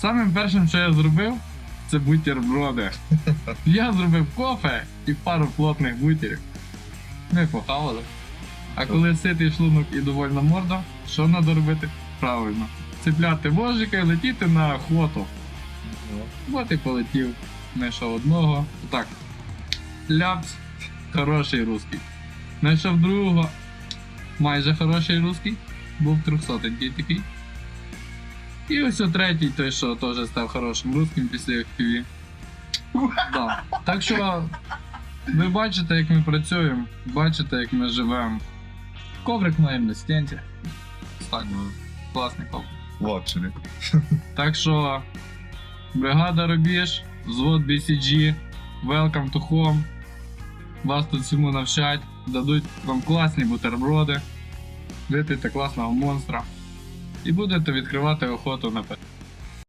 Самим першим, що я зробив, це бутерброди. Я зробив кофе і пару плотних бутерів. Ми похавали. А коли ситий шлунок і довольна морда, що треба робити? Правильно. Цепляти вожика і летіти на охоту. От і полетів. Знайшов одного. Так. Ляпс. Хороший русський. Знайшов другого. Майже хороший русський. Був трьохсотенький такий. І ось о третій, той, що теж став хорошим русським після FPV. Да. Так що ви бачите, як ми працюємо, бачите, як ми живемо. Коврик маємо на стенті. Так, класний коврик. лакшері. Так що бригада Рубіж, взвод BCG, welcome to home. Вас тут всьому навчать, дадуть вам класні бутерброди, вип'єте класного монстра і будете відкривати охоту на пе-